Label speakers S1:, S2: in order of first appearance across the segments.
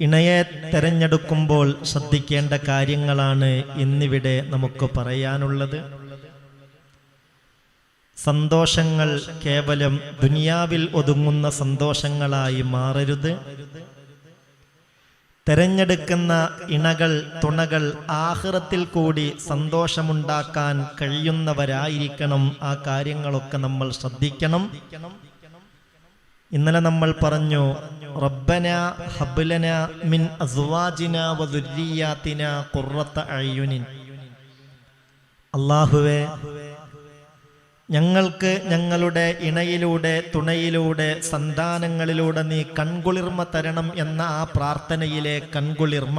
S1: ഇണയെ തെരഞ്ഞെടുക്കുമ്പോൾ ശ്രദ്ധിക്കേണ്ട കാര്യങ്ങളാണ് ഇന്നിവിടെ നമുക്ക് പറയാനുള്ളത്. സന്തോഷങ്ങൾ കേവലം ദുനിയാവിൽ ഒതുങ്ങുന്ന സന്തോഷങ്ങളായി മാറരുത്. തെരഞ്ഞെടുക്കുന്ന ഇണകൾ തുണകൾ ആഹ്റത്തിൽ കൂടി സന്തോഷമുണ്ടാക്കാൻ കഴിയുന്നവരായിരിക്കണം ആ കാര്യങ്ങളൊക്കെ നമ്മൾ ശ്രദ്ധിക്കണം. ഇന്നലെ നമ്മൾ പറഞ്ഞു റബ്ബന ഹബ്ലന മിൻ അസ്വാജിന വദുരിയാത്തിന ഖുർറത്ത അയ്യുനിൻ. അള്ളാഹുവേ ഞങ്ങൾക്ക് ഞങ്ങളുടെ ഇണയിലൂടെ തുണയിലൂടെ സന്താനങ്ങളിലൂടെ നീ കൺകുളിർമ തരണം എന്ന ആ പ്രാർത്ഥനയിലെ കൺകുളിർമ.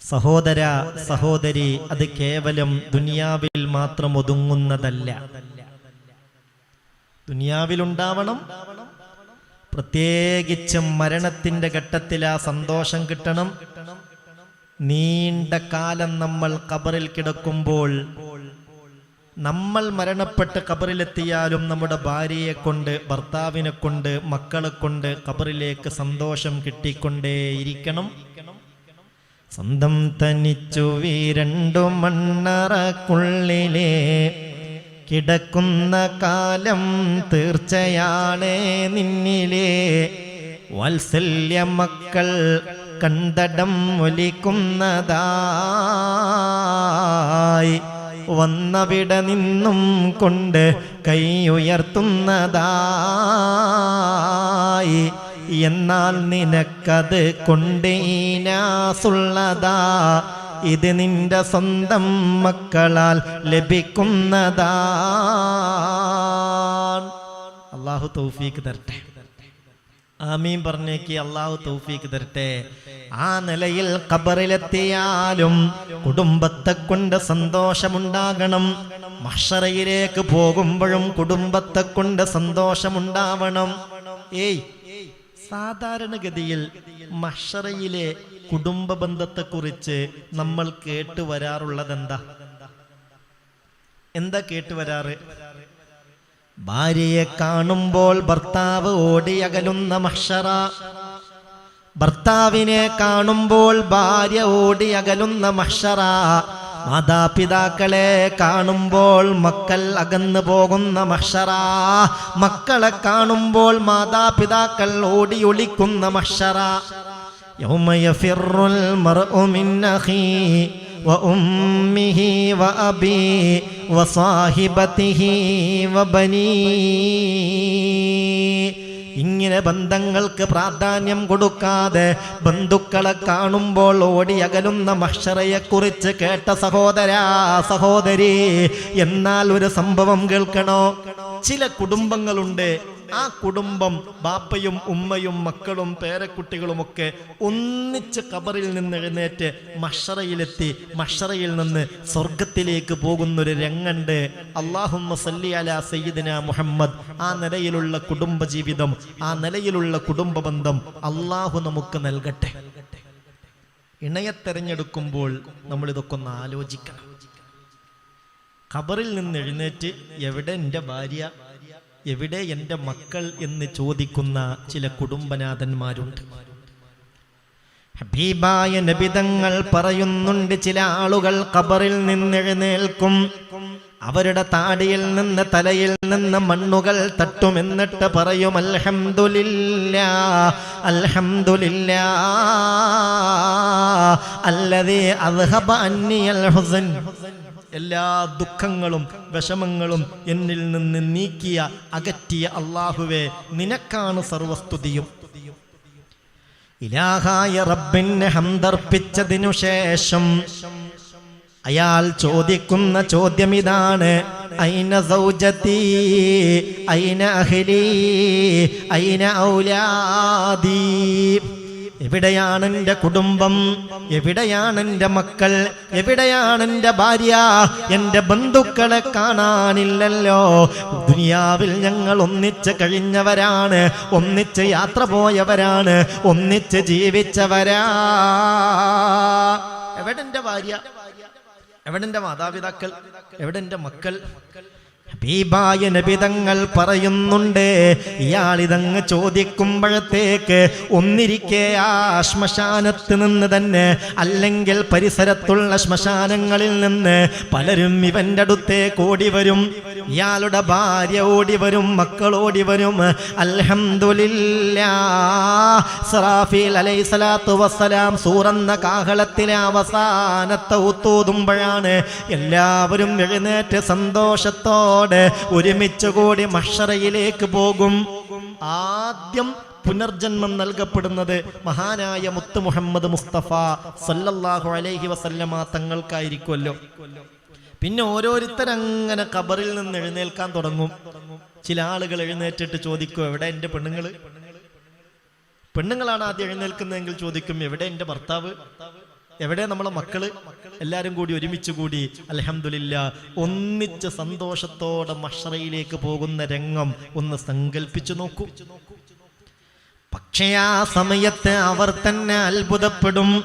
S1: സഹോദര സഹോദരി അത് കേവലം ദുനിയാവിൽ മാത്രം ഒതുങ്ങുന്നതല്ല. ദുനിയാവിലുണ്ടാവണം. പ്രത്യേകിച്ചും മരണത്തിന്റെ ഘട്ടത്തിൽ ആ സന്തോഷം കിട്ടണം. നീണ്ട കാലം നമ്മൾ കബറിൽ കിടക്കുമ്പോൾ നമ്മൾ മരണപ്പെട്ട് കബറിലെത്തിയാലും നമ്മുടെ ഭാര്യയെ കൊണ്ട് ഭർത്താവിനെ കൊണ്ട് മക്കളെ കൊണ്ട് കബറിലേക്ക് സന്തോഷം കിട്ടിക്കൊണ്ടേയിരിക്കണം. സ്വന്തം തനിച്ചു വീരണ്ടു മണ്ണറക്കുള്ളിലെ കിടക്കുന്ന കാലം തീർച്ചയാണ് നിന്നിലെ. വാത്സല്യ മക്കൾ കണ്ടടം ഒലിക്കുന്നതായി. വന്നവിടെ നിന്നും കൊണ്ട് കൈ ഉയർത്തുന്നതായി. എന്നാൽ നിനക്കത് കൊണ്ടേനാസുള്ളതാ ഇത് നിന്റെ സ്വന്തം മക്കളാൽ ലഭിക്കുന്നതാ അള്ളാഹു തൗഫീക്ക് തരട്ടെ. ആമീൻ പറഞ്ഞേക്ക് അള്ളാഹു തൗഫീക്ക് തരട്ടെ. ആ നിലയിൽ ഖബറിലെത്തിയാലും കുടുംബത്തെ കൊണ്ട് സന്തോഷമുണ്ടാകണം. മഷറയിലേക്ക് പോകുമ്പോഴും കുടുംബത്തെ കൊണ്ട് സന്തോഷമുണ്ടാവണം. ഏയ് സാധാരണഗതിയിൽ മഷറയിലെ കുടുംബ ബന്ധത്തെക്കുറിച്ച് നമ്മൾ കേട്ടു വരാറുള്ളത് എന്താ എന്താ കേട്ടു വരാറ്? ഭാര്യയെ കാണുമ്പോൾ ഭർത്താവ് ഓടിയകലുന്ന മഷറ ഭർത്താവിനെ കാണുമ്പോൾ ഭാര്യ ഓടിയകലുന്ന മഷറ മാതാപിതാക്കളെ കാണുമ്പോൾ മക്കൾ അകന്നു പോകുന്ന മഷറ മക്കളെ കാണുമ്പോൾ മാതാപിതാക്കൾ ഓടിയൊളിക്കുന്ന മഷറ يوم يفر المرء من أخيه وأمه وأبيه وصاحبته وبنيه ഇങ്ങനെ ബന്ധങ്ങൾക്ക് പ്രാധാന്യം കൊടുക്കാതെ ബന്ധുക്കളെ കാണുമ്പോൾ ഓടി അകലുന്ന മഷറയെക്കുറിച്ച് കേട്ട സഹോദരാ സഹോദരി എന്നാൽ ഒരു സംഭവം കേൾക്കണോ ചില കുടുംബങ്ങളുണ്ട് ആ കുടുംബം ബാപ്പയും ഉമ്മയും മക്കളും പേരക്കുട്ടികളുമൊക്കെ ഒന്നിച്ച് കബറിൽ നിന്ന് എഴുന്നേറ്റ് മഷറയിലെത്തി മഷറയിൽ നിന്ന് സ്വർഗത്തിലേക്ക് പോകുന്നൊരു രംഗണ്ട്. അള്ളാഹുമ്മ സല്ലി അല സയ്യിദിന മുഹമ്മദ്. ആ നിലയിലുള്ള കുടുംബ ജീവിതം ആ നിലയിലുള്ള കുടുംബ ബന്ധം അള്ളാഹു നമുക്ക് നൽകട്ടെ. ഇണയെ തെരഞ്ഞെടുക്കുമ്പോൾ നമ്മൾ ഇതൊക്കെ ഒന്ന് ആലോചിക്കണം. കബറിൽ നിന്ന് എഴുന്നേറ്റ് എവിടെ എന്റെ ഭാര്യ എവിടെ എന്റെ മക്കൾ എന്ന് ചോദിക്കുന്ന ചില കുടുംബനാഥന്മാരുണ്ട്. ഹബീബായ നബിതങ്ങൾ പറയുന്നുണ്ട് ചില ആളുകൾ ഖബറിൽ നിന്നെഴുന്നേൽക്കും അവരുടെ താടിയിൽ നിന്ന് തലയിൽ നിന്ന് മണ്ണുകൾ തട്ടുമെന്നിട്ട് പറയും അൽഹംദുലില്ല അൽഹംദുലില്ല അല്ലതേ അൽഹബ അന്നിയൽ ഹുസൻ. എല്ലാ ദുഃഖങ്ങളും വിഷമങ്ങളും എന്നിൽ നിന്ന് നീക്കിയ അകറ്റിയ അള്ളാഹുവെ നിനക്കാണ് സർവസ്തുതിയും. ഇലാഹായ റബ്ബിനെ ഹന്തർപ്പിച്ചതിനു ശേഷം അയാൾ ചോദിക്കുന്ന ചോദ്യം ഇതാണ് ഐന സൗജത്തി ഐന അഹ്ലി? ഐന ഔലാദി? എവിടെയാണ് എന്റെ കുടുംബം? എവിടെയാണ് എന്റെ മക്കൾ? എവിടെയാണ് എന്റെ ഭാര്യ? എന്റെ ബന്ധുക്കളെ കാണാനില്ലല്ലോ. ദുനിയാവിൽ ഞങ്ങൾ ഒന്നിച്ച് കഴിഞ്ഞവരാണ് ഒന്നിച്ച് യാത്ര പോയവരാണ് ഒന്നിച്ച് ജീവിച്ചവരാ. എവിടെ എന്റെ ഭാര്യ? എവിടെ എന്റെ മാതാപിതാക്കൾ? എവിടെ എന്റെ മക്കൾ? ഹബീബായ നബിതങ്ങൾ പറയുന്നുണ്ട് ഇയാളിതങ്ങ് ചോദിക്കുമ്പോഴത്തേക്ക് ഒന്നിരിക്കെ ആ ശ്മശാനത്ത് നിന്ന് തന്നെ അല്ലെങ്കിൽ പരിസരത്തുള്ള ശ്മശാനങ്ങളിൽ നിന്ന് പലരും ഇവന്റെ അടുത്തേക്ക് ഓടി വരും. ഇയാളുടെ ഭാര്യ ഓടി വരും മക്കൾ ഓടി വരും. അൽഹംദുലില്ലാ സറാഫീൽ അലൈഹിസ്സലാത്തു വസ്സലാം സൂറന്ന കാഹളത്തിലെ അവസാനത്തെ ഒത്തൂതുമ്പോഴാണ് എല്ലാവരും എഴുന്നേറ്റ് സന്തോഷത്തോടെ ഒരുമിച്ച് കൂടി മഷറയിലേക്ക് പോകും. ആദ്യം പുനർജന്മം നൽകപ്പെടുന്നത് മഹാനായ മുത്ത് മുഹമ്മദ് മുസ്തഫ സല്ലല്ലാഹു അലൈഹി വസല്ലമ തങ്ങൾക്കായിരിക്കുമല്ലോ. പിന്നെ ഓരോരുത്തരങ്ങനെ കബറിൽ നിന്ന് എഴുന്നേൽക്കാൻ തുടങ്ങും. ചില ആളുകൾ എഴുന്നേറ്റിട്ട് ചോദിക്കും എവിടെ എന്റെ പെണ്ണുങ്ങൾ? പെണ്ണുങ്ങളാണ് ആദ്യം എഴുന്നേൽക്കുന്നതെങ്കിൽ ചോദിക്കും എവിടെ എന്റെ ഭർത്താവ്? എവിടെ നമ്മളെ മക്കൾ എല്ലാരും കൂടി ഒരുമിച്ച് കൂടി അലഹമില്ല ഒന്നിച്ച് സന്തോഷത്തോടെ മഷറയിലേക്ക് പോകുന്ന രംഗം ഒന്ന് സങ്കല്പിച്ചു നോക്കൂ. പക്ഷേ ആ സമയത്ത് അവർ തന്നെ അത്ഭുതപ്പെടും.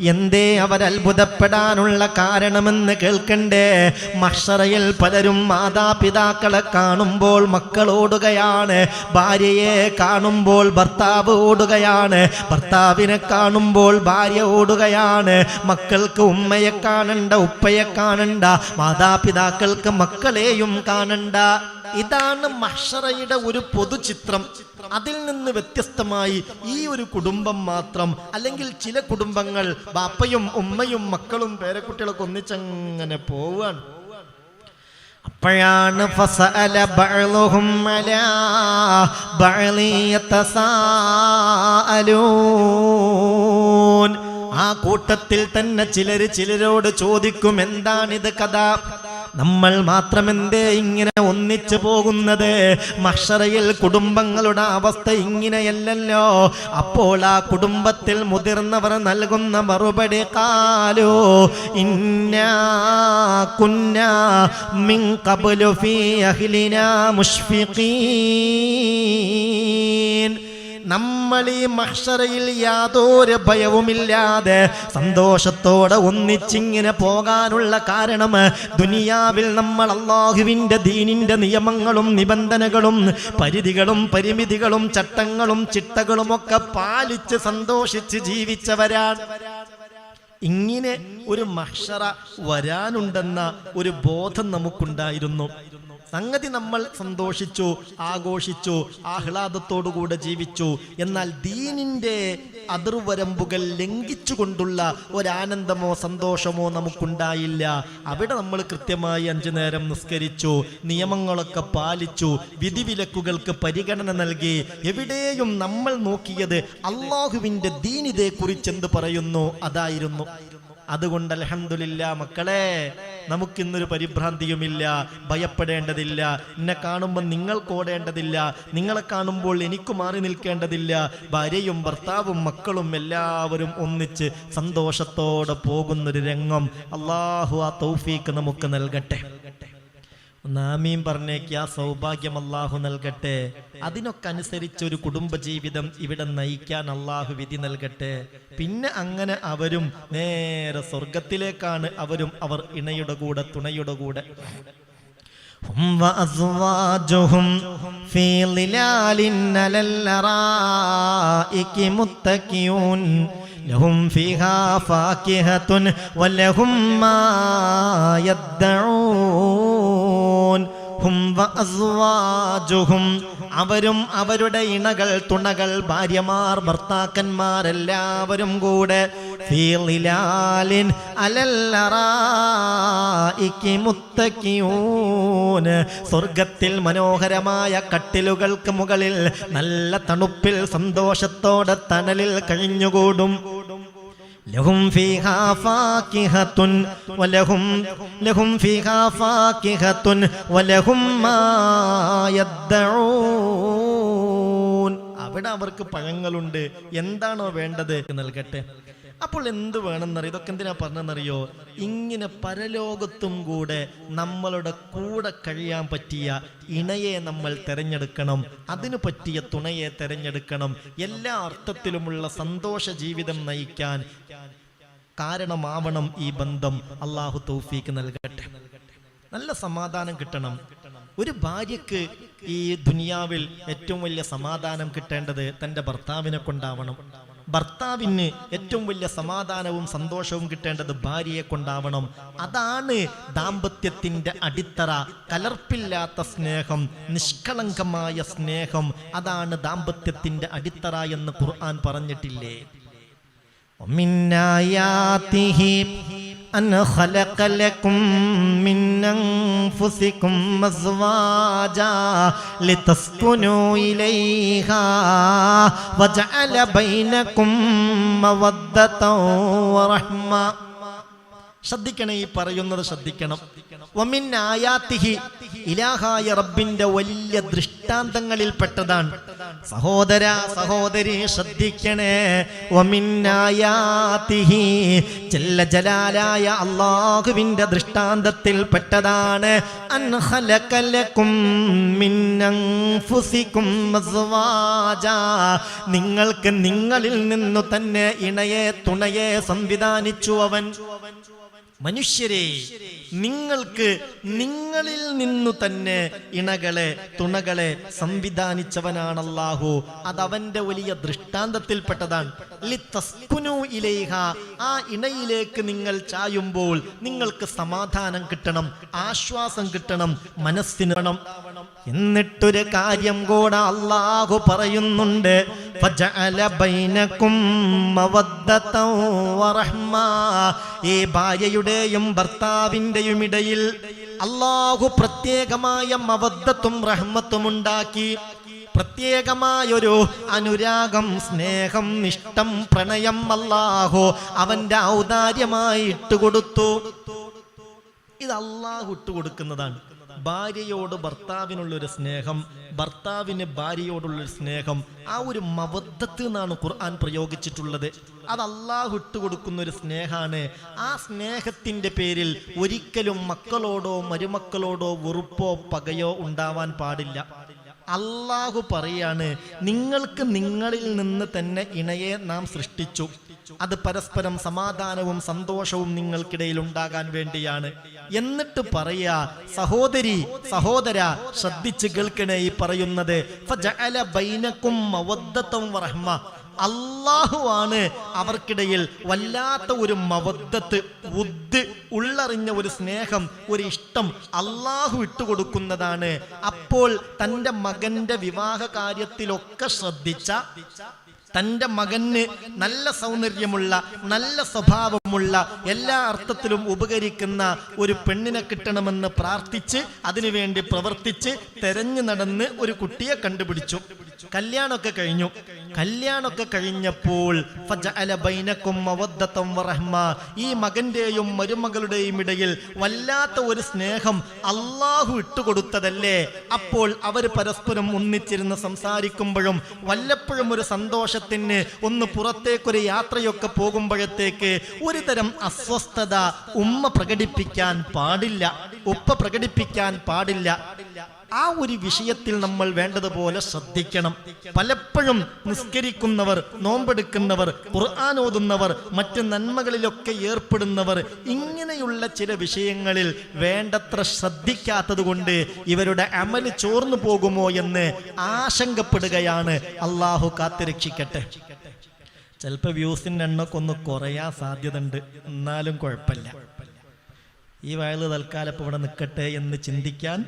S1: എന്തേ അവർ അത്ഭുതപ്പെടാനുള്ള കാരണമെന്ന് കേൾക്കണ്ടേ? മഷറയിൽ പലരും മാതാപിതാക്കളെ കാണുമ്പോൾ മക്കൾ ഓടുകയാണ്. ഭാര്യയെ കാണുമ്പോൾ ഭർത്താവ് ഓടുകയാണ്. ഭർത്താവിനെ കാണുമ്പോൾ ഭാര്യ ഓടുകയാണ്. മക്കൾക്ക് ഉമ്മയെ കാണണ്ട ഉപ്പയെ കാണണ്ട മാതാപിതാക്കൾക്ക് മക്കളെയും കാണണ്ട. ഇതാണ് മഷറയുടെ ഒരു പൊതുചിത്രം. അതിൽ നിന്ന് വ്യത്യസ്തമായി ഈ ഒരു കുടുംബം മാത്രം അല്ലെങ്കിൽ ചില കുടുംബങ്ങൾ ബാപ്പയും ഉമ്മയും മക്കളും പേരക്കുട്ടികളൊക്കെ ഒന്നിച്ചങ്ങനെ പോവാണ്. അപ്പോഴാണ് ഫസഅല ബഅ്ളുഹും അലാ യതസാഅലൂൻ ആ കൂട്ടത്തിൽ തന്നെ ചിലര് ചിലരോട് ചോദിക്കും എന്താണിത് കഥ? നമ്മൾ മാത്രമെന്തേ ഇങ്ങനെ ഒന്നിച്ചു പോകുന്നത്? മഷറയിൽ കുടുംബങ്ങളുടെ അവസ്ഥ ഇങ്ങനെയല്ലല്ലോ. അപ്പോൾ ആ കുടുംബത്തിൽ മുതിർന്നവർ നൽകുന്ന മറുപടി കാലോ? ഇന്നാ കുന്ന മിൻ ഫീ അഹ്ലിനാ മുഷ്ഫിഖീൻ. നമ്മൾ ഈ മഹ്ഷറയിൽ യാതൊരു ഭയവുമില്ലാതെ സന്തോഷത്തോടെ ഒന്നിച്ചിങ്ങനെ പോകാനുള്ള കാരണം ദുനിയാവിൽ നമ്മൾ അള്ളാഹുവിന്റെ ദീനിന്റെ നിയമങ്ങളും നിബന്ധനകളും പരിധികളും പരിമിതികളും ചട്ടങ്ങളും ചിട്ടകളുമൊക്കെ പാലിച്ച് സന്തോഷിച്ച് ജീവിച്ചവരാണ്. ഇങ്ങനെ ഒരു മഹ്ഷറ വരാനുണ്ടെന്ന ഒരു ബോധം നമുക്കുണ്ടായിരുന്നു. സംഗതി നമ്മൾ സന്തോഷിച്ചു ആഘോഷിച്ചു ആഹ്ലാദത്തോടുകൂടെ ജീവിച്ചു. എന്നാൽ ദീനിന്റെ അതിർവരമ്പുകൾ ലംഘിച്ചുകൊണ്ടുള്ള ഒരാനന്ദമോ സന്തോഷമോ നമുക്കുണ്ടായില്ല. അവിടെ നമ്മൾ കൃത്യമായി അഞ്ചു നേരം നിസ്കരിച്ചു നിയമങ്ങളൊക്കെ പാലിച്ചു വിധിവിലക്കുകൾക്ക് പരിഗണന നൽകി. എവിടെയും നമ്മൾ നോക്കിയത് അള്ളാഹുവിന്റെ ദീനിതയെ കുറിച്ച് എന്ത് പറയുന്നു. അതായിരുന്നു. അതുകൊണ്ട് അലഹമില്ല മക്കളെ നമുക്കിന്നൊരു പരിഭ്രാന്തിയുമില്ല ഭയപ്പെടേണ്ടതില്ല. എന്നെ കാണുമ്പോൾ നിങ്ങൾ ഓടേണ്ടതില്ല നിങ്ങളെ കാണുമ്പോൾ എനിക്ക് മാറി നിൽക്കേണ്ടതില്ല. ഭാര്യയും ഭർത്താവും മക്കളും എല്ലാവരും ഒന്നിച്ച് സന്തോഷത്തോടെ പോകുന്നൊരു രംഗം. അള്ളാഹു ആ തൗഫീക്ക് നമുക്ക് നൽകട്ടെ. നാമീം പറഞ്ഞേക്ക് ആ സൗഭാഗ്യം അള്ളാഹു നൽകട്ടെ അതിനൊക്കെ അനുസരിച്ച് ഒരു കുടുംബജീവിതം ഇവിടെ നയിക്കാൻ അള്ളാഹു വിധി നൽകട്ടെ പിന്നെ അങ്ങനെ അവരും നേരെ സ്വർഗത്തിലേക്കാണ് അവരും അവർ ഇണയുടെ കൂടെ തുണയുടെ കൂടെ هم وأزواجهم في ظلال على الأرائك متكئون لهم فيها فاكهة ولهم ما يدعون. ഹും അസ്വാജുഹും. അവരും അവരുടെ ഇണകൾ തുണകൾ ഭാര്യമാർ ഭർത്താക്കന്മാരെല്ലാവരും കൂടെ മുത്തക്കിയൂൻ സ്വർഗത്തിൽ മനോഹരമായ കട്ടിലുകൾക്ക് മുകളിൽ നല്ല തണുപ്പിൽ സന്തോഷത്തോടെ തണലിൽ കഴിഞ്ഞുകൂടും. ലഹും ഫീഹാ ഫാകിഹത്തുൻ വലഹും ലഹും ഫീഹാ ഫാകിഹത്തുൻ വലഹും മാ യദ്ദഊൻ. അവിടെ അവർക്ക് പഴങ്ങളുണ്ട്. എന്താണോ വേണ്ടത്? നൽകട്ടെ. അപ്പോൾ എന്ത് വേണമെന്നറിയോ? ഇതൊക്കെ എന്തിനാ പറഞ്ഞെന്നറിയോ ഇങ്ങനെ പരലോകത്തും കൂടെ നമ്മളുടെ കൂടെ കഴിയാൻ പറ്റിയ ഇണയെ നമ്മൾ തിരഞ്ഞെടുക്കണം അതിനു പറ്റിയ തുണയെ തിരഞ്ഞെടുക്കണം എല്ലാ അർത്ഥത്തിലുമുള്ള സന്തോഷ ജീവിതം നയിക്കാൻ കാരണമാവണം ഈ ബന്ധം. അള്ളാഹു തൗഫീക്ക് നൽകട്ടെ. നല്ല സമാധാനം കിട്ടണം. ഒരു ഭാര്യക്ക് ഈ ദുനിയാവിൽ ഏറ്റവും വലിയ സമാധാനം കിട്ടേണ്ടത് തന്റെ ഭർത്താവിനെ കൊണ്ടാവണം. ഭർത്താവിന് ഏറ്റവും വലിയ സമാധാനവും സന്തോഷവും കിട്ടേണ്ടത് ഭാര്യയെ കൊണ്ടാവണം. അതാണ് ദാമ്പത്യത്തിന്റെ അടിത്തറ. കലർപ്പില്ലാത്ത സ്നേഹം നിഷ്കളങ്കമായ സ്നേഹം അതാണ് ദാമ്പത്യത്തിന്റെ അടിത്തറ എന്ന് ഖുർആൻ പറഞ്ഞിട്ടില്ലേ? أن خلق لكم من أنفسكم أزواجا لتسكنوا إليها وجعل بينكم مودة ورحمة ശ്രദ്ധിക്കണം ഈ പറയുന്നത് ശ്രദ്ധിക്കണം വമിൻ ആയാത്തിഹി ഇലാഹായ റബ്ബിന്റെ വലിയ ദൃഷ്ടാന്തങ്ങളിൽ പെട്ടതാണ്. സഹോദര സഹോദരി ശ്രദ്ധിക്കണേ. ചെല്ല ജലാലായ അള്ളാഹുവിന്റെ ദൃഷ്ടാന്തത്തിൽ പെട്ടതാണ്. നിങ്ങൾക്ക് നിങ്ങളിൽ നിന്നു തന്നെ ഇണയെ തുണയെ സംവിധാനിച്ചു അവൻ. മനുഷ്യരെ നിങ്ങൾക്ക് നിങ്ങളിൽ നിന്നു തന്നെ ഇണകളെ തുണകളെ സംവിധാനിച്ചവനാണ് അത് അവന്റെ വലിയ ദൃഷ്ടാന്തത്തിൽപ്പെട്ടതാണ്. ആ ഇണയിലേക്ക് നിങ്ങൾ ചായുമ്പോൾ നിങ്ങൾക്ക് സമാധാനം കിട്ടണം ആശ്വാസം കിട്ടണം മനസ്സിന് എന്നിട്ടൊരു കാര്യം കൂടെ അള്ളാഹു പറയുന്നുണ്ട്. ഈ ബൈനകും ഭാര്യയുടെയും ഭർത്താവിന്റെയും ഇടയിൽ അള്ളാഹു പ്രത്യേകമായ മവദ്ധത്തും റഹ്മത്തും ഉണ്ടാക്കി. പ്രത്യേകമായൊരു അനുരാഗം സ്നേഹം ഇഷ്ടം പ്രണയം അല്ലാഹു അവന്റെ ഔദാര്യമായി ഇട്ടുകൊടുത്തു. ഇത് അള്ളാഹു ഇട്ടുകൊടുക്കുന്നതാണ്. ഭാര്യയോട് ഭർത്താവിനുള്ളൊരു സ്നേഹം ഭർത്താവിന് ഭാര്യയോടുള്ളൊരു സ്നേഹം ആ ഒരു മവദ്ധത്ത് എന്നാണ് ഖുർആൻ പ്രയോഗിച്ചിട്ടുള്ളത്. അത് അള്ളാഹു ഇട്ടുകൊടുക്കുന്ന ഒരു സ്നേഹമാണ് ആ സ്നേഹത്തിന്റെ പേരിൽ ഒരിക്കലും മക്കളോടോ മരുമക്കളോടോ വെറുപ്പോ പകയോ ഉണ്ടാവാൻ പാടില്ല. അള്ളാഹു പറയാണ് നിങ്ങൾക്ക് നിങ്ങളിൽ നിന്ന് തന്നെ ഇണയെ നാം സൃഷ്ടിച്ചു. അത് പരസ്പരം സമാധാനവും സന്തോഷവും നിങ്ങൾക്കിടയിൽ ഉണ്ടാകാൻ വേണ്ടിയാണ്. എന്നിട്ട് പറയാ സഹോദരി സഹോദര ശ്രദ്ധിച്ച് കേൾക്കണേ ഈ പറയുന്നത്. അള്ളാഹുവാണ് അവർക്കിടയിൽ വല്ലാത്ത ഒരു മവദ്ദത്ത് ഉദ് ഉള്ളറിഞ്ഞ ഒരു സ്നേഹം ഒരു ഇഷ്ടം അള്ളാഹു ഇട്ടുകൊടുക്കുന്നതാണ്. അപ്പോൾ തന്റെ മകന്റെ വിവാഹ കാര്യത്തിലൊക്കെ ശ്രദ്ധിച്ച തന്റെ മകന് നല്ല സൗന്ദര്യമുള്ള നല്ല സ്വഭാവമുള്ള എല്ലാ അർത്ഥത്തിലും ഉപകരിക്കുന്ന ഒരു പെണ്ണിനെ കിട്ടണമെന്ന് പ്രാർത്ഥിച്ച് അതിനുവേണ്ടി പ്രവർത്തിച്ച് തെരഞ്ഞു നടന്ന് ഒരു കുട്ടിയെ കണ്ടുപിടിച്ചു. കല്യാണമൊക്കെ കഴിഞ്ഞു. കല്യാണമൊക്കെ കഴിഞ്ഞപ്പോൾ. ഈ മകന്റെയും മരുമകളുടെയും ഇടയിൽ വല്ലാത്ത ഒരു സ്നേഹം അള്ളാഹു ഇട്ടുകൊടുത്തതല്ലേ? അപ്പോൾ അവർ പരസ്പരം ഒന്നിച്ചിരുന്ന് സംസാരിക്കുമ്പോഴും വല്ലപ്പോഴും ഒരു സന്തോഷത്തിന് ഒന്ന് പുറത്തേക്കൊരു യാത്രയൊക്കെ പോകുമ്പോഴത്തേക്ക് ഒരു തരം അസ്വസ്ഥത ഉമ്മ പ്രകടിപ്പിക്കാൻ പാടില്ല. ഉപ്പ പ്രകടിപ്പിക്കാൻ പാടില്ല. ആ ഒരു വിഷയത്തിൽ നമ്മൾ വേണ്ടതുപോലെ ശ്രദ്ധിക്കണം. പലപ്പോഴും നിസ്കരിക്കുന്നവർ നോമ്പെടുക്കുന്നവർ ഖുർആൻ ഓതുന്നവർ മറ്റ് നന്മകളിലൊക്കെ ഏർപ്പെടുന്നവർ ഇങ്ങനെയുള്ള ചില വിഷയങ്ങളിൽ വേണ്ടത്ര ശ്രദ്ധിക്കാത്തത് കൊണ്ട് ഇവരുടെ അമൽ ചോർന്നു പോകുമോ എന്ന് ആശങ്കപ്പെടുകയാണ്. അള്ളാഹു കാത്തിരക്ഷിക്കട്ടെ. ചിലപ്പോൾ വ്യൂസിന്റെ എണ്ണൊക്കെ ഒന്ന് കുറയാൻ സാധ്യതയുണ്ട്. എന്നാലും കുഴപ്പമില്ല. ഈ വയൽ തൽക്കാലം ഇവിടെ നിൽക്കട്ടെ എന്ന് ചിന്തിക്കാൻ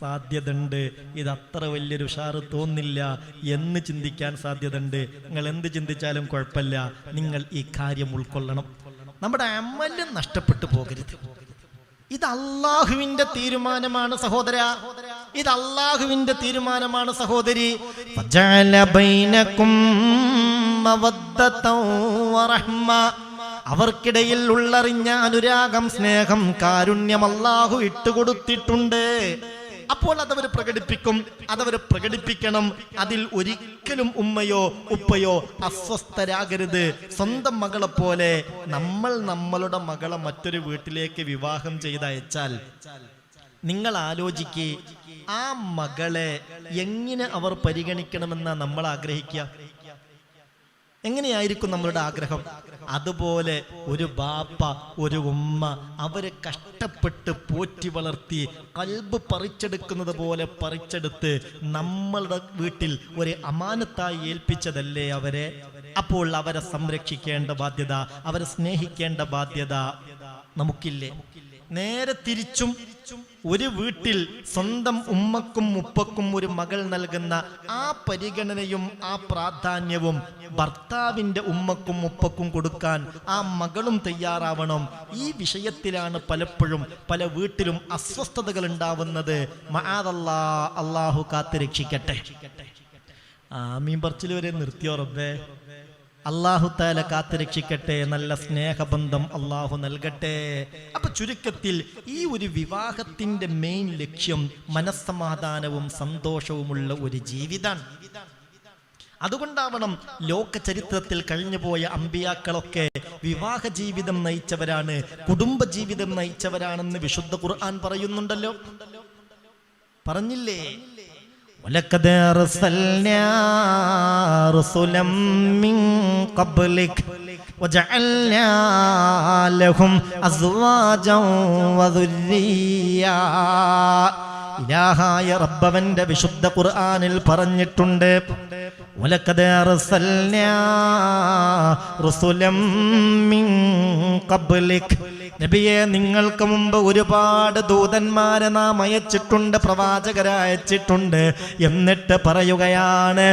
S1: സാധ്യതയുണ്ട്. ഇത് അത്ര വലിയൊരു ഉഷാറ് തോന്നില്ല എന്ന് ചിന്തിക്കാൻ സാധ്യതയുണ്ട്. നിങ്ങൾ എന്ത് ചിന്തിച്ചാലും കുഴപ്പമില്ല. നിങ്ങൾ ഈ കാര്യം ഉൾക്കൊള്ളണം. നമ്മുടെ അമൽ നഷ്ടപ്പെട്ടു പോകരുത്. ഇത് അള്ളാഹുവിന്റെ തീരുമാനമാണ് സഹോദര. ഇത് അള്ളാഹുവിന്റെ തീരുമാനമാണ് സഹോദരി. ബൈനക്കും. അവർക്കിടയിൽ ഉള്ളറിഞ്ഞ അനുരാഗം സ്നേഹം കാരുണ്യം അല്ലാഹു ഇട്ടുകൊടുത്തിട്ടുണ്ട്. അപ്പോൾ അതവർ പ്രകടിപ്പിക്കും അതവർ പ്രകടിപ്പിക്കണം. അതിൽ ഒരിക്കലും ഉമ്മയോ ഉപ്പയോ അസ്വസ്ഥരാകരുത്. സ്വന്തം മകളെ പോലെ നമ്മൾ നമ്മളുടെ മകളെ മറ്റൊരു വീട്ടിലേക്ക് വിവാഹം ചെയ്തയച്ചാൽ നിങ്ങൾ ആലോചിക്ക് ആ മകളെ എങ്ങനെ അവർ പരിഗണിക്കണമെന്നാ നമ്മൾ ആഗ്രഹിക്കുക? എങ്ങനെയായിരിക്കും നമ്മളുടെ ആഗ്രഹം? അതുപോലെ ഒരു ബാപ്പ ഒരു ഉമ്മ അവരെ കഷ്ടപ്പെട്ട് പോറ്റി വളർത്തി കൽബ് പറിച്ചെടുക്കുന്നത് പോലെ പറിച്ചെടുത്ത് നമ്മളുടെ വീട്ടിൽ ഒരു അമാനത്തായി ഏൽപ്പിച്ചതല്ലേ അവരെ? അപ്പോൾ അവരെ സംരക്ഷിക്കേണ്ട ബാധ്യത അവരെ സ്നേഹിക്കേണ്ട ബാധ്യത നമുക്കില്ലേ? നേരെ തിരിച്ചും ഒരു വീട്ടിൽ സ്വന്തം ഉമ്മക്കും ഉപ്പക്കും ഒരു മകൾ നൽകുന്ന ആ പരിഗണനയും ആ പ്രാധാന്യവും ഭർത്താവിന്റെ ഉമ്മക്കും ഉപ്പക്കും കൊടുക്കാൻ ആ മകളും തയ്യാറാവണം. ഈ വിഷയത്തിലാണ് പലപ്പോഴും പല വീട്ടിലും അസ്വസ്ഥതകൾ ഉണ്ടാവുന്നത്. മഹാദല്ലാ അള്ളാഹു കാത്ത് രക്ഷിക്കട്ടെ. മീൻ പറച്ചിൽ വരെ നിർത്തിയോ റബ്ബേ? അള്ളാഹു താല കാത്തുരക്ഷിക്കട്ടെ നല്ല സ്നേഹബന്ധം അള്ളാഹു നൽകട്ടെ. അപ്പൊ ചുരുക്കത്തിൽ ഈ ഒരു വിവാഹത്തിന്റെ മെയിൻ ലക്ഷ്യം മനസ്സമാധാനവും സന്തോഷവുമുള്ള ഒരു ജീവിതമാണ് അതുകൊണ്ടാവണം ലോക ചരിത്രത്തിൽ കഴിഞ്ഞുപോയ അമ്പിയാക്കളൊക്കെ വിവാഹ ജീവിതം നയിച്ചവരാണ് കുടുംബ ജീവിതം നയിച്ചവരാണെന്ന് വിശുദ്ധ ഖുർആൻ പറയുന്നുണ്ടല്ലോ. പറഞ്ഞില്ലേ? ولقد أرسلنا رسلا من قبلك وجعلنا لهم أزواجا وذريا ഇലാഹായ റബ്ബവന്റെ വിശുദ്ധ ഖുർആനിൽ പറഞ്ഞിട്ടുണ്ട് ولقد أرسلنا رسلا من قبلك നബിയെ നിങ്ങൾക്ക് മുമ്പ് ഒരുപാട് ദൂതന്മാരെ നാം അയച്ചിട്ടുണ്ട് പ്രവാചകരെ അയച്ചിട്ടുണ്ട്. എന്നിട്ട് പറയുകയാണ്.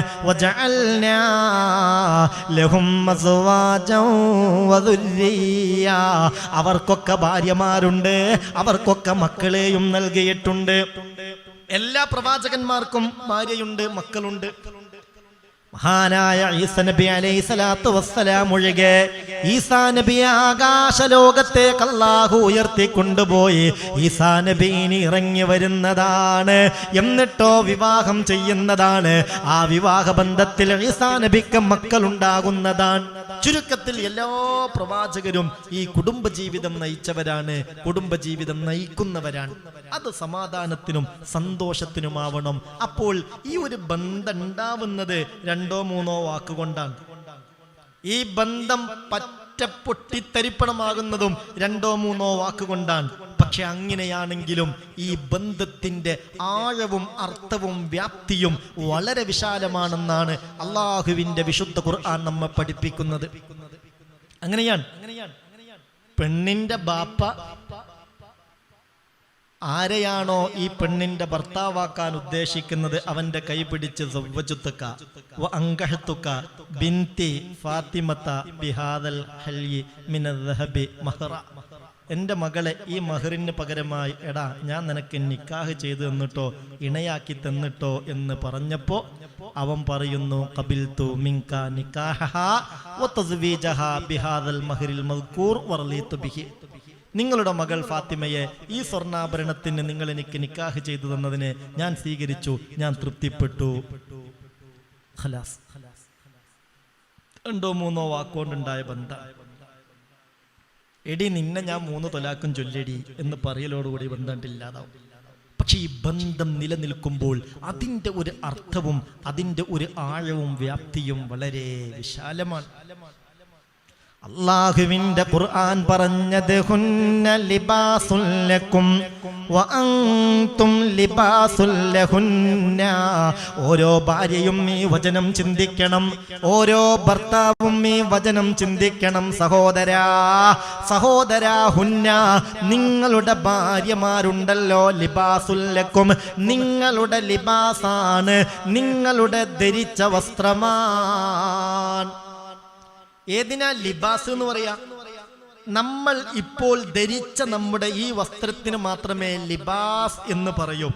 S1: അവർക്കൊക്കെ ഭാര്യമാരുണ്ട് അവർക്കൊക്കെ മക്കളെയും നൽകിയിട്ടുണ്ട്. എല്ലാ പ്രവാചകന്മാർക്കും ഭാര്യയുണ്ട് മക്കളുണ്ട്. മഹാനായ ഈസ നബി അലൈഹി സ്വലാത്തു വസ്സലാം ഒഴികെ ഈസാ നബി ആകാശ ലോകത്തേക്ക് അല്ലാഹു ഉയർത്തി കൊണ്ടുപോയി ഈസാ നബി ഇനി ഇറങ്ങി വരുന്നതാണ്. എന്നിട്ടോ വിവാഹം ചെയ്യുന്നതാണ്. ആ വിവാഹ ബന്ധത്തിൽ ഈസാ നബിക്ക് മക്കൾ ഉണ്ടാകുന്നതാണ് ചുരുക്കത്തിൽ എല്ലാ പ്രവാചകരും ഈ കുടുംബജീവിതം നയിച്ചവരാണ്. കുടുംബജീവിതം നയിക്കുന്നവരാണ്. അത് സമാധാനത്തിനും സന്തോഷത്തിനുമാവണം. അപ്പോൾ ഈ ഒരു ബന്ധം ഉണ്ടാവുന്നത് രണ്ടോ മൂന്നോ വാക്കുകൊണ്ടാണ് ഈ ബന്ധം പറ്റ പൊട്ടിത്തരിപ്പണമാകുന്നതും രണ്ടോ മൂന്നോ വാക്കുകൊണ്ടാണ് പക്ഷെ അങ്ങനെയാണെങ്കിലും ഈ ബന്ധത്തിന്റെ ആഴവും അർത്ഥവും വ്യാപ്തിയും വളരെ വിശാലമാണെന്നാണ് അള്ളാഹുവിന്റെ വിശുദ്ധ ഖുർആൻ നമ്മെ പഠിപ്പിക്കുന്നത്. അങ്ങനെയാണ്. പെണ്ണിന്റെ ബാപ്പ ആരെയാണോ ഈ പെണ്ണിന്റെ ഭർത്താവാക്കാൻ ഉദ്ദേശിക്കുന്നത്? അവന്റെ കൈ പിടിച്ച് അങ്കഹത്തുക്ക ബിൻതി ഫാത്തിമത്ത ബിഹാദൽ ഹൽയി മിനദ്ഹബി മഹറ. എന്റെ മകളെ ഈ മഹറിന് പകരമായി എടാ ഞാൻ നിനക്ക് നിക്കാഹ് ചെയ്തു തന്നിട്ടോ ഇണയാക്കി തന്നിട്ടോ എന്ന് പറഞ്ഞപ്പോ അവൻ പറയുന്നു കബിൽ തു മിങ്ക നിക്കാഹ നിങ്ങളുടെ മകൾ ഫാത്തിമയെ ഈ സ്വർണാഭരണത്തിന് നിങ്ങൾ എനിക്ക് നിക്കാഹ് ചെയ്തു തന്നതിനെ ഞാൻ സ്വീകരിച്ചു ഞാൻ തൃപ്തിപ്പെട്ടു. ഖലാസ്. രണ്ടോ മൂന്നോ വാക്കുകൊണ്ടുണ്ടായ ബന്ധം. എടി നിന്നെ ഞാൻ മൂന്ന് തൊലാക്കും ചൊല്ലടി എന്ന് പറയലോടുകൂടി ബന്ധം പക്ഷെ ഈ ബന്ധം നിലനിൽക്കുമ്പോൾ അതിന്റെ ഒരു അർത്ഥവും അതിന്റെ ഒരു ആഴവും വ്യാപ്തിയും വളരെ വിശാലമാണ്. അള്ളാഹുവിന്റെ ഖുർആൻ പറഞ്ഞത് ഹുന്ന ലിബാസുൽ ഓരോ ഭാര്യയും ഈ വചനം ചിന്തിക്കണം. ഓരോ ഭർത്താവും ഈ വചനം ചിന്തിക്കണം. സഹോദരാ സഹോദരാ ഹുന്ന നിങ്ങളുടെ ഭാര്യമാരുണ്ടല്ലോ ലിബാസുല്ലക്കും നിങ്ങളുടെ ലിബാസാണ് നിങ്ങളുടെ ധരിച്ച വസ്ത്രമാണ് ഏതിനാ ലിബാസ് എന്ന് പറയാ? നമ്മൾ ഇപ്പോൾ ധരിച്ച നമ്മുടെ ഈ വസ്ത്രത്തിന് മാത്രമേ ലിബാസ് എന്ന് പറയൂ.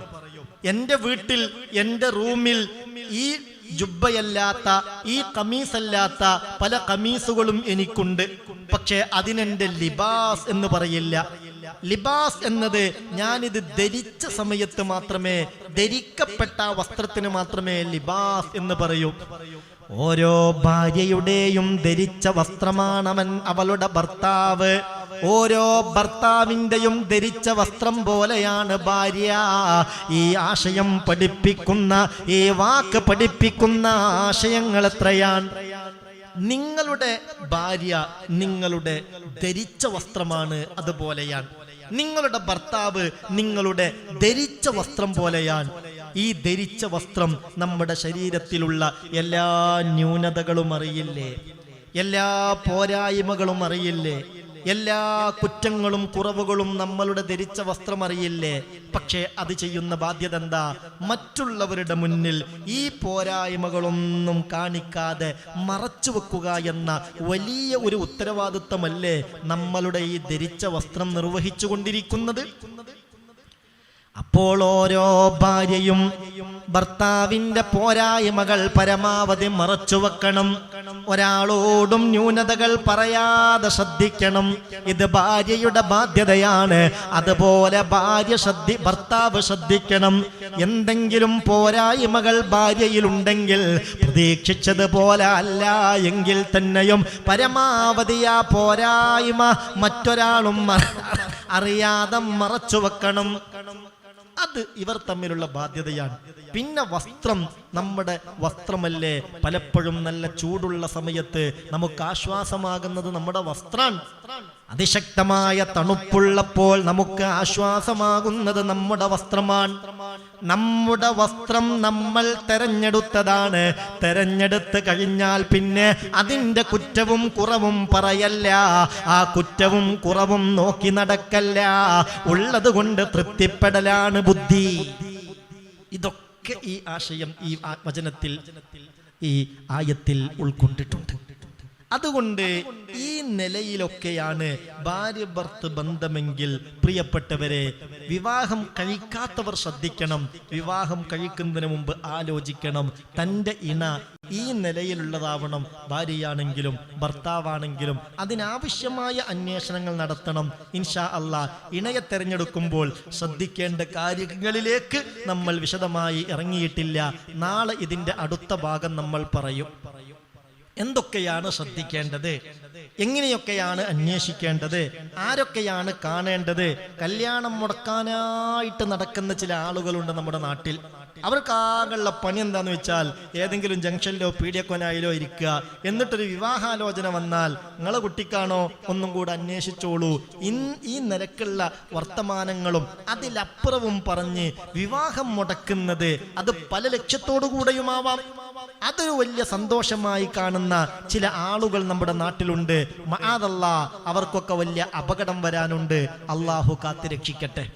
S1: എന്റെ വീട്ടിൽ എന്റെ റൂമിൽ ഈ ജുബ്ബയല്ലാത്ത ഈ കമീസല്ലാത്ത പല കമീസുകളും എനിക്കുണ്ട്. പക്ഷെ അതിനെന്റെ ലിബാസ് എന്ന് പറയില്ല. ലിബാസ് എന്നത് ഞാനിത് ധരിച്ച സമയത്ത് മാത്രമേ ധരിക്കപ്പെട്ട വസ്ത്രത്തിന് മാത്രമേ ലിബാസ് എന്ന് പറയൂ. ഓരോ ഭാര്യയുടെയും ധരിച്ച വസ്ത്രമാണവൻ അവളുടെ ഭർത്താവ്. ഓരോ ഭർത്താവിന്റെയും ധരിച്ച വസ്ത്രം പോലെയാണ് ഭാര്യ. ഈ ആശയം പഠിപ്പിക്കുന്ന ഈ വാക്ക് പഠിപ്പിക്കുന്ന ആശയങ്ങൾ എത്രയാണ്? നിങ്ങളുടെ ഭാര്യ നിങ്ങളുടെ ധരിച്ച വസ്ത്രമാണ് അതുപോലെയാണ്. നിങ്ങളുടെ ഭർത്താവ് നിങ്ങളുടെ ധരിച്ച വസ്ത്രം പോലെയാണ്. ഈ ധരിച്ച വസ്ത്രം നമ്മുടെ ശരീരത്തിലുള്ള എല്ലാ ന്യൂനതകളും അറിയില്ലേ? എല്ലാ പോരായ്മകളും അറിയില്ലേ? എല്ലാ കുറ്റങ്ങളും കുറവുകളും നമ്മളുടെ ധരിച്ച വസ്ത്രം അറിയില്ലേ? പക്ഷേ അത് ചെയ്യുന്ന ബാധ്യത എന്താ? മറ്റുള്ളവരുടെ മുന്നിൽ ഈ പോരായ്മകളൊന്നും കാണിക്കാതെ മറച്ചു വെക്കുക എന്ന വലിയ ഒരു ഉത്തരവാദിത്തമല്ലേ നമ്മളുടെ ഈ ധരിച്ച വസ്ത്രം നിർവഹിച്ചു കൊണ്ടിരിക്കുന്നത് അപ്പോൾ ഓരോ ഭാര്യയും ഭർത്താവിന്റെ പോരായ്മകൾ പരമാവധി മറച്ചു വെക്കണം. ഒരാളോടും ന്യൂനതകൾ പറയാതെ ശ്രദ്ധിക്കണം. ഇത് ഭാര്യയുടെ ബാധ്യതയാണ്. അതുപോലെ ഭാര്യ ശ്രദ്ധി ഭർത്താവ് ശ്രദ്ധിക്കണം. എന്തെങ്കിലും പോരായ്മകൾ ഭാര്യയിലുണ്ടെങ്കിൽ പ്രതീക്ഷിച്ചതുപോലെ അല്ല എങ്കിൽ തന്നെയും പരമാവധി ആ പോരായ്മ മറ്റൊരാളും അറിയാതെ മറച്ചു വെക്കണം. അത് ഇവർ തമ്മിലുള്ള ബാധ്യതയാണ്. പിന്നെ വസ്ത്രം നമ്മുടെ വസ്ത്രമല്ലേ? പലപ്പോഴും നല്ല ചൂടുള്ള സമയത്ത് നമുക്ക് ആശ്വാസമാകുന്നത് നമ്മുടെ വസ്ത്രാണ്. അതിശക്തമായ തണുപ്പുള്ളപ്പോൾ നമുക്ക് ആശ്വാസമാകുന്നത് നമ്മുടെ വസ്ത്രമാണ്. നമ്മുടെ വസ്ത്രം നമ്മൾ തെരഞ്ഞെടുത്തതാണ്. തെരഞ്ഞെടുത്ത് കഴിഞ്ഞാൽ പിന്നെ അതിന്റെ കുറ്റവും കുറവും പറയല്ല. ആ കുറ്റവും കുറവും നോക്കി നടക്കല്ല. ഉള്ളത് കൊണ്ട് തൃപ്തിപ്പെടലാണ് ബുദ്ധി. ഇതൊക്കെ ഈ ആശയം ഈ വചനത്തിൽ ഈ ആയത്തിൽ ഉൾക്കൊണ്ടിട്ടുണ്ട്. അതുകൊണ്ട് ഈ നിലയിലൊക്കെയാണ് ഭാര്യ ഭർത്ത് ബന്ധമെങ്കിൽ പ്രിയപ്പെട്ടവരെ വിവാഹം കഴിക്കാത്തവർ ശ്രദ്ധിക്കണം. വിവാഹം കഴിക്കുന്നതിന് മുമ്പ് ആലോചിക്കണം. തന്റെ ഇണ ഈ നിലയിലുള്ളതാവണം. ഭാര്യയാണെങ്കിലും ഭർത്താവാണെങ്കിലും അതിനാവശ്യമായ അന്വേഷണങ്ങൾ നടത്തണം. ഇൻഷാ അള്ളാ ഇണയെ തെരഞ്ഞെടുക്കുമ്പോൾ ശ്രദ്ധിക്കേണ്ട കാര്യങ്ങളിലേക്ക് നമ്മൾ വിശദമായി ഇറങ്ങിയിട്ടില്ല. നാളെ ഇതിന്റെ അടുത്ത ഭാഗം നമ്മൾ പറയും. എന്തൊക്കെയാണ് ശ്രദ്ധിക്കേണ്ടത്? എങ്ങനെയൊക്കെയാണ് അന്വേഷിക്കേണ്ടത്? ആരൊക്കെയാണ് കാണേണ്ടത്? കല്യാണം മുടക്കാനായിട്ട് നടക്കുന്ന ചില ആളുകളുണ്ട് നമ്മുടെ നാട്ടിൽ. അവർക്കാകെയുള്ള പണി എന്താന്ന് വെച്ചാൽ ഏതെങ്കിലും ജംഗ്ഷനിലോ പീഡിയക്കൊനായിലോ ഇരിക്കുക. എന്നിട്ടൊരു വിവാഹാലോചന വന്നാൽ നിങ്ങളെ കുട്ടിക്കാണോ? ഒന്നും കൂടെ അന്വേഷിച്ചോളൂ. ഇൻ ഈ നിരക്കുള്ള വർത്തമാനങ്ങളും അതിലപ്പുറവും പറഞ്ഞ് വിവാഹം മുടക്കുന്നത് അത് പല ലക്ഷ്യത്തോടു കൂടെയുമാവാം. അതൊരു വലിയ സന്തോഷമായി കാണുന്ന ചില ആളുകൾ നമ്മുടെ നാട്ടിലുണ്ട്. മഹാദല്ല അവർക്കൊക്കെ വലിയ അപകടം വരാനുണ്ട്. അള്ളാഹു കാത്തിരക്ഷിക്കട്ടെ